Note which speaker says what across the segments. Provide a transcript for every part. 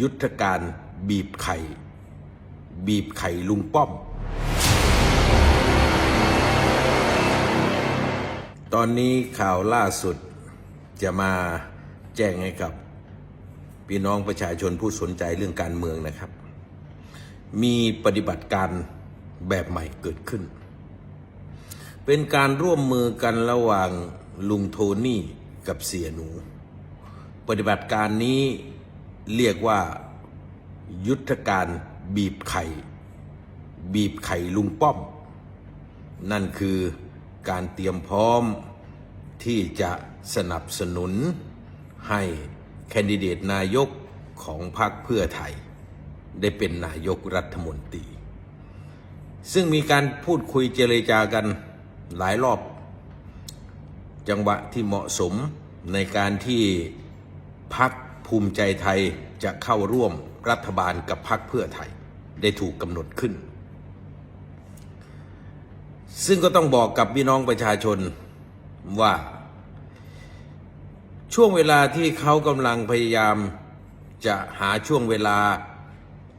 Speaker 1: ยุทธการบีบไข่ บีบไข่ลุงป้อม ตอนนี้ข่าวล่าสุดจะมาแจ้งให้กับ พี่น้องประชาชนผู้สนใจเรื่องการเมืองนะครับ มีปฏิบัติการแบบใหม่เกิดขึ้น เป็นการร่วมมือกันระหว่างลุงโทนี่กับเสียหนู ปฏิบัติการนี้ เรียกว่ายุทธการบีบไข่ บีบไข่ลุงป้อม นั่นคือการเตรียมพร้อมที่จะสนับสนุนให้แคนดิเดตนายกของพรรคเพื่อไทย ได้เป็นนายกรัฐมนตรี ซึ่งมีการพูดคุยเจรจากันหลายรอบ จังหวะที่เหมาะสมในการที่พัก ภูมิใจไทยจะเข้าร่วมรัฐบาลกับพักเพื่อไทยได้ถูกกำหนดขึ้น ซึ่งก็ต้องบอกกับพี่น้องประชาชนว่า ช่วงเวลาที่เขากำลังพยายามจะหาช่วงเวลา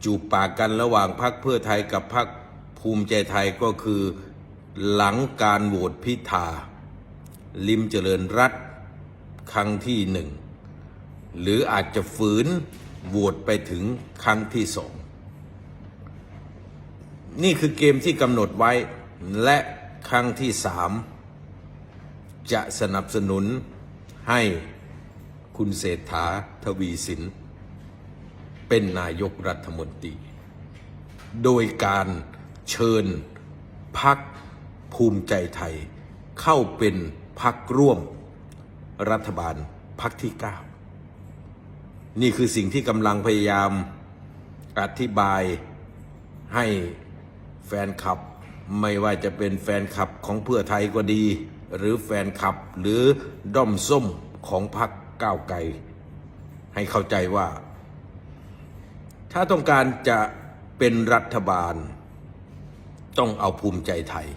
Speaker 1: จูบปากกันระหว่างพรรคเพื่อไทยกับพรรคภูมิใจไทยก็คือหลังการโหวตพิธา ลิมเจริญรัตน์ครั้งที่หนึ่ง หรืออาจจะฝืนโหวตไปถึงครั้งที่สองนี่คือเกมที่กำหนดไว้และครั้งที่สามจะสนับสนุนให้คุณเศรษฐาทวีสิน เป็นนายกรัฐมนตรี โดยการเชิญพักภูมิใจไทย เข้าเป็นพักร่วม รัฐบาลพักที่ 9 นี่คือสิ่งที่กำลังพยายามอธิบายให้แฟนคลับ ไม่ว่าจะเป็นแฟนคลับของเพื่อไทยก็ดี หรือแฟนคลับหรือด้อมส้มของพักก้าวไกล ให้เข้าใจว่า ถ้าต้องการจะเป็นรัฐบาล ต้องเอาภูมิใจไทย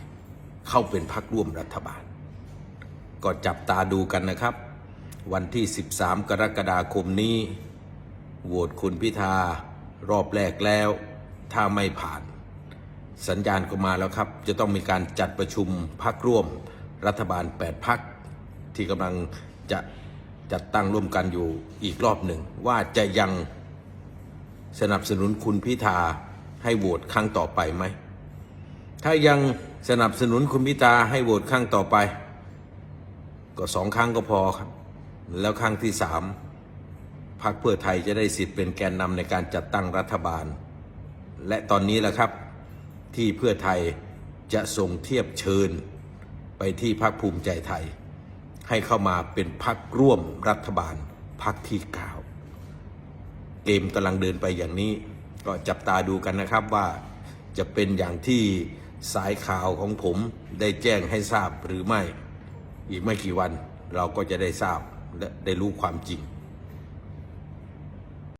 Speaker 1: เข้าเป็นพักร่วมรัฐบาล ก็จับตาดูกันนะครับ วันที่ 13 กรกฎาคมนี้ โหวตคุณพิธารอบแรกแล้ว ถ้าไม่ผ่าน สัญญาณก็มาแล้วครับ จะต้องมีการจัดประชุมพักร่วม รัฐบาล 8พักที่กำลังจะจัดตั้งร่วมกันอยู่อีกรอบหนึ่ง ว่าจะยังสนับสนุนคุณพิธาให้โหวตครั้งต่อไปไหม ถ้ายังสนับสนุนคุณพิธาให้โหวตครั้งต่อไป ก็สองครั้งก็พอครับ แล้วครั้งที่สาม พรรคเพื่อไทยจะได้สิทธิ์เป็นแกนนำในการจัดตั้งรัฐบาล และตอนนี้แหละครับที่เพื่อไทยจะส่งเทียบเชิญไปที่พรรคภูมิใจไทย ให้เข้ามาเป็นพรรคร่วมรัฐบาลพรรคที่เก้าเกมกำลังเดินไปอย่างนี้ ก็จับตาดูกันนะครับว่าจะเป็นอย่างที่สายข่าวของผมได้แจ้งให้ทราบหรือไม่ อีกไม่กี่วันเราก็จะได้ทราบและได้รู้ความจริง